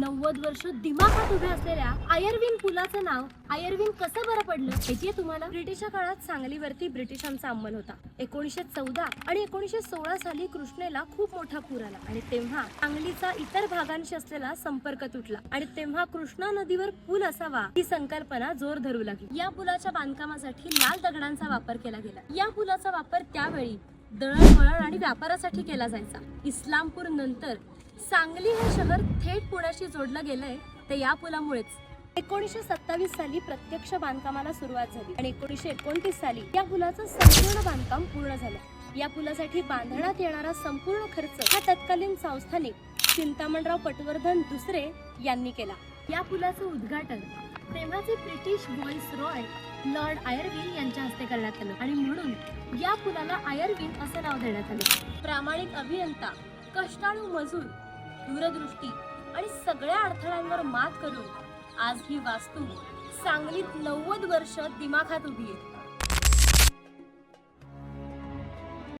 नव्वद वर्ष दिमाखात उभे असलेल्या आयर्विन पुलाचं नाव आयर्विन कसं बरं पडलं? माहितीये तुम्हाला. ब्रिटिशच्या काळात सांगलीवरती ब्रिटिशांचा अंमल होता. एकोणीसशे चौदा आणि एकोणीशे सोळा साली कृष्णेला खूप मोठा पूर आला आणि तेव्हा सांगलीचा इतर भागांशी असलेला संपर्क तुटला आणि तेव्हा कृष्णा नदीवर पूल असावा ही संकल्पना जोर धरू लागली. या पुलाच्या बांधकामासाठी लाल दगडांचा वापर केला गेला. या पुलाचा वापर त्यावेळी दळणवळण आणि व्यापारासाठी केला जायचा. इस्लामपूर नंतर सांगली हे शहर थेट पुण्याशी जोडलं गेलंय ते या पुलामुळेच. एकोणीसशे सत्तावीस साली प्रत्यक्ष बांधकामाला सुरुवात झाली आणि एकोणीसशे एकोणतीस साली या पुलाचं संपूर्ण बांधकाम पूर्ण झालं. या पुलासाठी बांधण्यात येणारा संपूर्ण खर्च हा तत्कालीन संस्थानिक चिंतामणराव पटवर्धन दुसरे यांनी केला. या पुलाचं उद्घाटन तेव्हाचे British viceroy Lord Irwin यांच्या हस्ते करण्यात आलं. आणि म्हणून या पुलाला आयर्विन असं नाव देण्यात आलं. प्रामाणिक अभियंता कष्टाळू मजूर दूरदृष्टी आणि सगळ्या अडथळ्यांवर मात करून आज ही वास्तू सांगलीत नव्वद वर्ष दिमाखात उभी आहे.